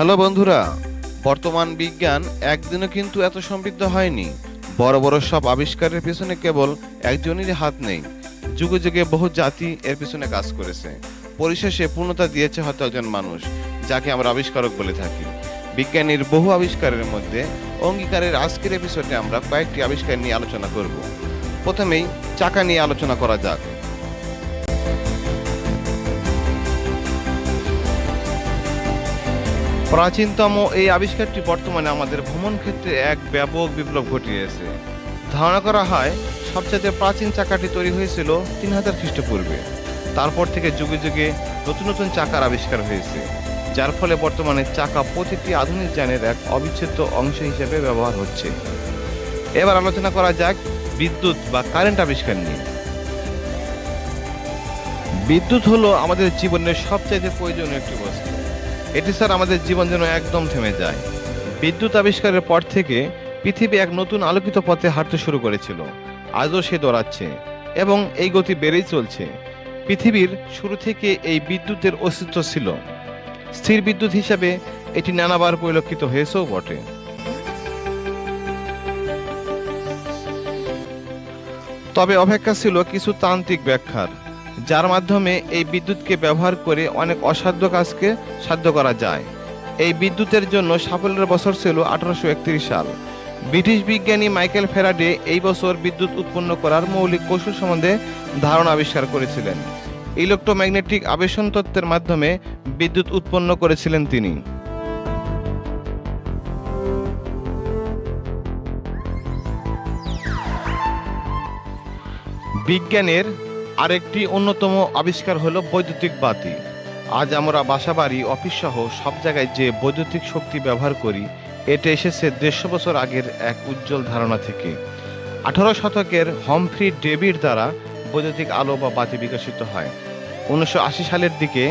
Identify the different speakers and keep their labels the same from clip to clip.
Speaker 1: Hello বন্ধুরা, বর্তমান বিজ্ঞান একদিনও কিন্তু এত সমৃদ্ধ হয়নি। বড় বড় সব আবিষ্কারের পিছনে কেবল একজনেরই হাত নেই। যুগে যুগে বহু জাতি এর পিছনে কাজ করেছে। পরিশেষে পূর্ণতা দিয়েছে হয়তো একজন মানুষ, যাকে আমরা আবিষ্কারক বলে থাকি। বিজ্ঞানীর বহু আবিষ্কারের মধ্যে অঙ্গীকারের আজকের এপিসোডে আমরা কয়েকটি আবিষ্কার নিয়ে আলোচনা করব। প্রথমেই চাকা নিয়ে আলোচনা করা যাক। প্রাচীনতম এই আবিষ্কারটি বর্তমানে আমাদের ভ্রমণ ক্ষেত্রে এক ব্যাপক বিপ্লব ঘটিয়েছে। ধারণা করা হয় সবচেয়ে প্রাচীন চাকাটি তৈরি হয়েছিল তিন হাজার খ্রিস্টপূর্বে। তারপর থেকে যুগে যুগে নতুন নতুন চাকার আবিষ্কার হয়েছে, যার ফলে বর্তমানে চাকা প্রতিটি আধুনিক যানের এক অবিচ্ছেদ্য অংশ হিসেবে ব্যবহার হচ্ছে। এবার আলোচনা করা যাক বিদ্যুৎ বা কারেন্ট আবিষ্কার নিয়ে। বিদ্যুৎ হলো আমাদের জীবনের সবচাইতে প্রয়োজনীয় একটি বস্তু। এটি স্যার আমাদের জীবন যেন একদম থেমে যায়। বিদ্যুৎ আবিষ্কারের পর থেকে পৃথিবী এক নতুন আলোকিত পথে হাঁটতে শুরু করেছিল। আজও সে দৌড়াচ্ছে এবং এই গতি বেড়েই চলছে। পৃথিবীর শুরু থেকে এই বিদ্যুতের অস্তিত্ব ছিল। স্থির বিদ্যুৎ হিসাবে এটি নানাবার পরিলক্ষিত হয়েছেও বটে। তবে অপেক্ষা ছিল কিছু তান্ত্রিক ব্যাখ্যার। যার মাধ্যমে এই বিদ্যুৎকে ব্যবহার করে অনেক অসাধ্য কাজকে সাধ্য করা যায়। এই বিদ্যুতের জন্য সাফল্যের বছর ছিল আঠারোশো সাল। ব্রিটিশ বিজ্ঞানী মাইকেল ফেরাডে এই বছর বিদ্যুৎ উৎপন্ন করার মৌলিক কৌশল সম্বন্ধে ধারণা আবিষ্কার করেছিলেন। ইলেকট্রোম্যাগনেটিক আবেশন তত্ত্বের মাধ্যমে বিদ্যুৎ উৎপন্ন করেছিলেন তিনি। বিজ্ঞানের আরেকটি অন্যতম আবিষ্কার হলো বৈদ্যুতিক বাতি। আজ আমরা বাসাবাড়ি, অফিস সহ সব জায়গায় যে বৈদ্যুতিক শক্তি ব্যবহার করি, এটা এসেছে দেড়শো বছর আগের এক উজ্জ্বল ধারণা থেকে। আঠারো শতকের হমফ্রি ডেভিড দ্বারা বৈদ্যুতিক আলো বা বাতি বিকশিত হয়। উনিশশো আশি সালের দিকে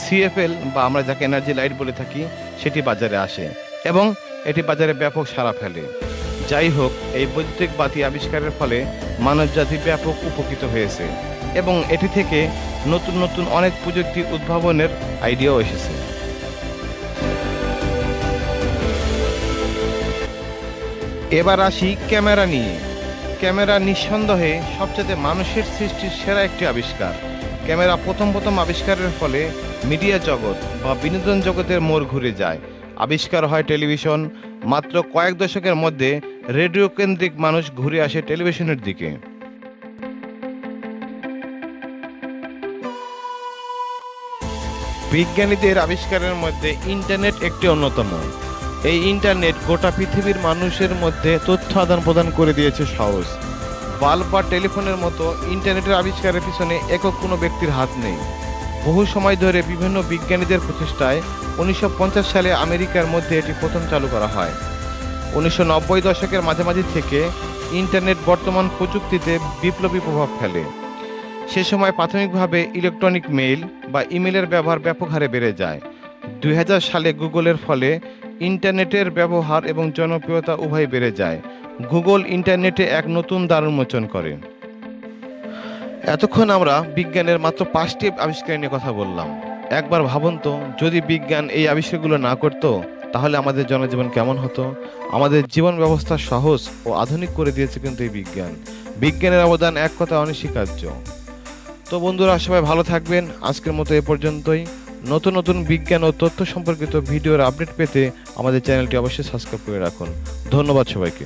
Speaker 1: সিএফএল, বা আমরা যাকে এনার্জি লাইট বলে থাকি, সেটি বাজারে আসে এবং এটি বাজারে ব্যাপক সাড়া ফেলে। যাই হোক, এই বৈদ্যুতিক বাতি আবিষ্কারের ফলে মানবজাতি ব্যাপক উপকৃত হয়েছে। এবং এটি থেকে নতুন নতুন অনেক প্রযুক্তি উদ্ভাবনের আইডিয়াও এসেছে। এবার আসি ক্যামেরা নিয়ে। ক্যামেরা নিঃসন্দেহে সবচেয়ে মানুষের সৃষ্টির সেরা একটি আবিষ্কার। ক্যামেরা প্রথম প্রথম আবিষ্কারের ফলে মিডিয়া জগৎ বা বিনোদন জগতের মোড় ঘুরে যায়। আবিষ্কার হয় টেলিভিশন, মাত্র কয়েক দশকের মধ্যে রেডিও কেন্দ্রিক মানুষ ঘুরে আসে টেলিভিশনের দিকে। বিজ্ঞানীদের আবিষ্কারের মধ্যে ইন্টারনেট একটি অন্যতম। এই ইন্টারনেট গোটা পৃথিবীর মানুষের মধ্যে তথ্য আদান প্রদান করে দিয়েছে সহজ। বাল্ব বা টেলিফোনের মতো ইন্টারনেটের আবিষ্কারের পিছনে একক কোনো ব্যক্তির হাত নেই। বহু সময় ধরে বিভিন্ন বিজ্ঞানীদের প্রচেষ্টায় উনিশশো পঞ্চাশ সালে আমেরিকার মধ্যে এটি প্রথম চালু করা হয়। উনিশশো নব্বই দশকের মাঝামাঝি থেকে ইন্টারনেট বর্তমান প্রযুক্তিতে বিপ্লবী প্রভাব ফেলে। সে সময় প্রাথমিকভাবে ইলেকট্রনিক মেইল বা ইমেলের ব্যবহার ব্যাপক হারে বেড়ে যায়। দুই হাজার সালে গুগলের ফলে ইন্টারনেটের ব্যবহার এবং জনপ্রিয়তা উভয় বেড়ে যায়। গুগল ইন্টারনেটে এক নতুন দ্বার উন্মোচন করে। এতক্ষণ আমরা বিজ্ঞানের মাত্র পাঁচটি আবিষ্কার নিয়ে কথা বললাম। একবার ভাবুন তো, যদি বিজ্ঞান এই আবিষ্কারগুলো না করত, তাহলে আমাদের জনজীবন কেমন হতো? আমাদের জীবন ব্যবস্থা সহজ ও আধুনিক করে দিয়েছে কিন্তু এই বিজ্ঞান। বিজ্ঞানের অবদান এক কথা অনস্বীকার্য। তো বন্ধুরা, সবাই ভালো থাকবেন। আজকের মতো এ পর্যন্তই। নতুন নতুন বিজ্ঞান ও তথ্য সম্পর্কিত ভিডিওর আপডেট পেতে আমাদের চ্যানেলটি অবশ্যই সাবস্ক্রাইব করে রাখুন। ধন্যবাদ সবাইকে।